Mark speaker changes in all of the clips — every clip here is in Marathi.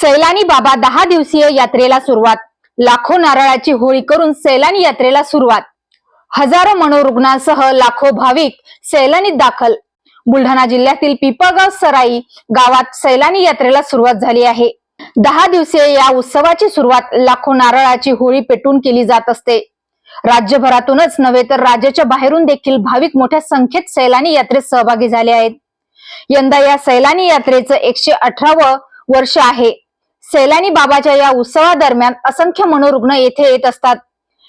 Speaker 1: सैलानी बाबा दहा दिवसीय यात्रेला सुरुवात. लाखो नारळाची होळी करून सैलानी यात्रेला सुरुवात. हजारो मनोरुग्णांसह लाखो भाविक सैलानीत दाखल. बुलढाणा जिल्ह्यातील पिपळगाव सराई गावात सैलानी यात्रेला सुरुवात झाली आहे. दहा दिवसीय या उत्सवाची सुरुवात लाखो नारळाची होळी पेटून केली जात असते. राज्यभरातूनच नव्हे तर राज्याच्या बाहेरून देखील भाविक मोठ्या संख्येत सैलानी यात्रेत सहभागी झाले आहेत. यंदा या सैलानी यात्रेचं एकशे अठरावं वर्ष आहे. सैलानी बाबाच्या या उत्सवादरम्यान असंख्य मनोरुग्ण येथे येत असतात.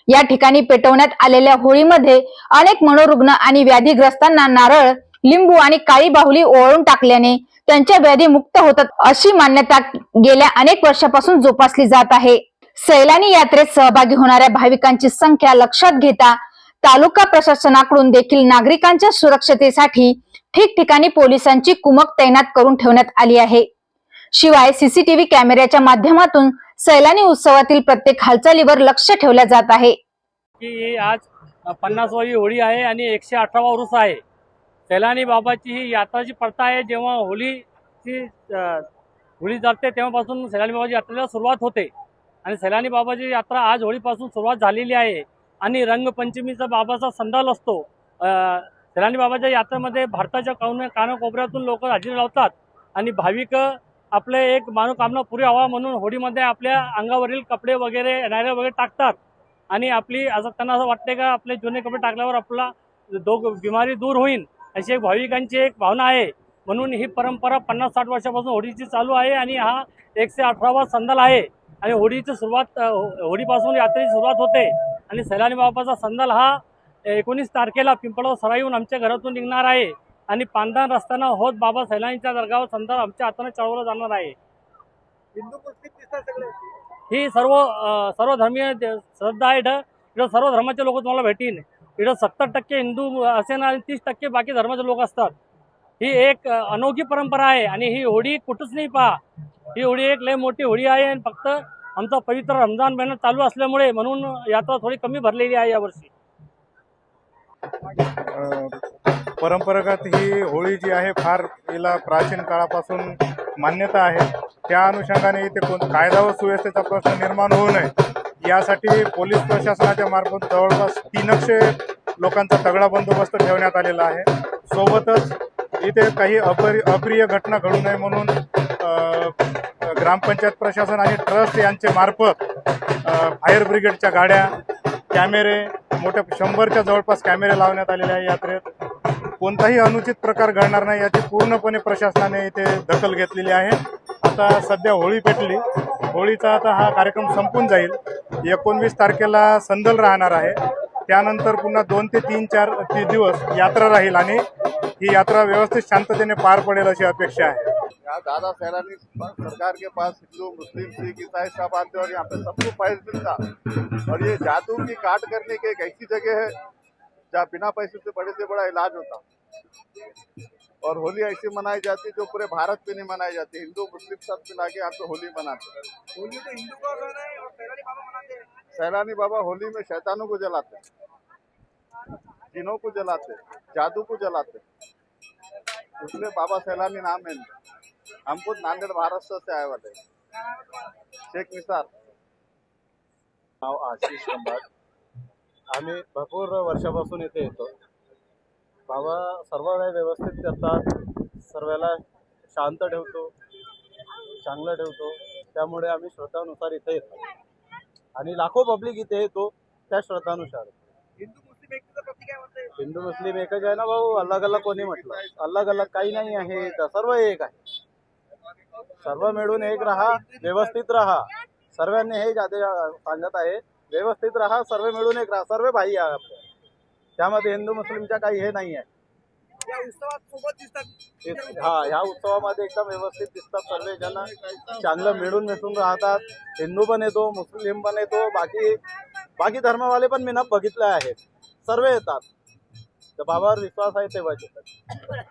Speaker 1: या ठिकाणी पेटवण्यात आलेल्या होळीमध्ये अनेक मनोरुग्ण आणि व्याधीग्रस्तांना नारळ लिंबू आणि काळी बाहुली ओळून टाकल्याने त्यांच्या व्याधी मुक्त होतात अशी मान्यता गेल्या अनेक वर्षापासून जोपासली जात आहे. सैलानी यात्रेत सहभागी होणाऱ्या भाविकांची संख्या लक्षात घेता तालुका प्रशासनाकडून देखील नागरिकांच्या सुरक्षतेसाठी ठिकठिकाणी पोलिसांची कुमक तैनात करून ठेवण्यात आली आहे. शिवाय सीसीटीव्ही कॅमेऱ्याच्या माध्यमातून सैलानी उत्सवातील प्रत्येक हालचालीवर लक्ष ठेवल्या जात आहे.
Speaker 2: की ही आज पन्नासवावी होळी आहे आणि एकशे अठरावा उरूस आहे. सैलानी बाबाची ही यात्राची प्रथा आहे. जेव्हा होळीची होळी जाते तेव्हापासून सैलानी बाबाची यात्रेला सुरुवात होते. आणि सैलानी बाबाची यात्रा आज होळीपासून सुरुवात झालेली आहे. आणि रंगपंचमीचा बाबाचा संदाल असतो. सैलानी बाबाच्या यात्रेमध्ये भारताच्या कान कानाकोपऱ्यातून लोक हजेरी लावतात. आणि भाविक आपले एक मनोकामना पुरी व्हावा म्हणून होडीमध्ये आपल्या अंगावरील कपडे वगैरे नारळ वगैरे टाकतात. आणि आपली असं त्यांना असं वाटते का आपले जुने कपडे टाकल्यावर आपला दोघ बिमारी दूर होईल अशी एक भाविकांची एक भावना आहे. म्हणून ही परंपरा पन्नास साठ वर्षापासून होळीची चालू आहे आणि हा एकशे अठरावा संदल आहे. आणि होळीची सुरुवात हो, होडीपासून हो- होळीपासून यात्रेची सुरुवात होते. आणि सैलानी बाबाचा संदल हा एकोणीस तारखेला पिंपळगाव सराईहून आमच्या घरातून निघणार आहे. आणि पांढरा रस्त्यानं होत बाबा सैलानीच्या दर्गावर संदल आमच्या हाताने चढवलं जाणार आहे. ही सर्व सर्व धर्मीय श्रद्धा आहे इथं इथं सर्व धर्माचे लोक तुम्हाला भेटीन. इथं सत्तर टक्के हिंदू असेल आणि तीस टक्के बाकी धर्माचे लोक असतात. ही एक अनोखी परंपरा आहे आणि ही होळी कुठंच नाही पहा. ही होळी एक लय मोठी होळी आहे आणि फक्त आमचा पवित्र रमजान महिना चालू असल्यामुळे म्हणून यात्रा थोडी कमी भरलेली आहे यावर्षी.
Speaker 3: परंपरागत ही होळी जी आहे फार हिला प्राचीन काळापासून मान्यता आहे. त्या अनुषंगाने इथे कोण कायदा व सुव्यवस्थेचा प्रश्न निर्माण होऊ नये. यासाठी पोलीस प्रशासनाच्या मार्फत जवळपास तीनशे लोकांचा तगडा बंदोबस्त ठेवण्यात आलेला आहे. सोबतच इथे काही अपरि अप्रिय घटना घडू नये म्हणून ग्रामपंचायत प्रशासन आणि ट्रस्ट यांचे मार्फत फायर ब्रिगेडच्या गाड्या कॅमेरे मोठ्या शंभरच्या जवळपास कॅमेरे लावण्यात आलेले आहे यात्रेत. कोणताही अनुचित प्रकार घडणार नाही याची पूर्णपणे प्रशासनाने इथे दखल घेतलेली आहे. आता सध्या होळी पेटली. होळीचा आता हा कार्यक्रम संपून जाईल. एकोणवीस तारखेला संदल राहणार आहे. त्यानंतर पुन्हा दोन ते तीन चार ती दिवस यात्रा राहील आणि ही यात्रा व्यवस्थित शांततेने पार पडेल अशी अपेक्षा आहे.
Speaker 4: दादा सैलानी सरकार के पास हिंदू मुस्लिम सिख ईसाई सब आते और यहाँ पे सबको फायदा मिलता और ये जादू की काट करने की एक ऐसी जगह है जहाँ बिना पैसे से बड़े से बड़ा इलाज होता। और होली ऐसी मनाई जाती है जो पूरे भारत में नहीं मनाई जाती। हिंदू मुस्लिम सब मिला के यहाँ पे होली मनाते हैं।
Speaker 5: होली तो हिंदू का घर है और सैलानी बाबा मनाते हैं।
Speaker 4: सैलानी बाबा होली में शैतानों को जलाते हैं। जिनों को जलाते हैं, जादू को जलाते हैं। इसलिए बाबा सैलानी नाम है। हम खुद नांदेड़ महाराष्ट्र से आए वाले शेख निसार।
Speaker 6: नाव आशिष आम्ही भरपूर वर्षापासून इथे येतो. बाबा सर्व काही व्यवस्थित करतात. सर्वाला शांत ठेवतो. चांगलं ठेवतो. त्यामुळे आम्ही श्रद्धानुसार इथे येतो. आणि लाखो पब्लिक इथे येतो त्या श्रद्धानुसार
Speaker 5: हिंदू मुस्लिम
Speaker 6: एकच आहे ना भाऊ? अलग अलग कोणी म्हटलं? अलग अलग काही नाही आहे. सर्व एक आहे. सर्व मिळून एक राहा. व्यवस्थित राहा. सर्वांनी हे जाते सांगत आहे. व्यवस्थित राहा सर्व मिळून एक राहा. सर्व भाई आहे आपले त्यामध्ये हिंदू मुस्लिमच्या काही हे नाही आहे. हे- ह्या उत्सवामध्ये एकदम व्यवस्थित दिसतात सर्व जण. चांगलं मिळून मिसळून राहतात. हिंदू पण येतो मुस्लिम पण येतो. बाकी बाकी धर्मवाले पण मी ना बघितले आहेत. सर्व येतात. तर बाबावर विश्वास आहे तेव्हाच. येतात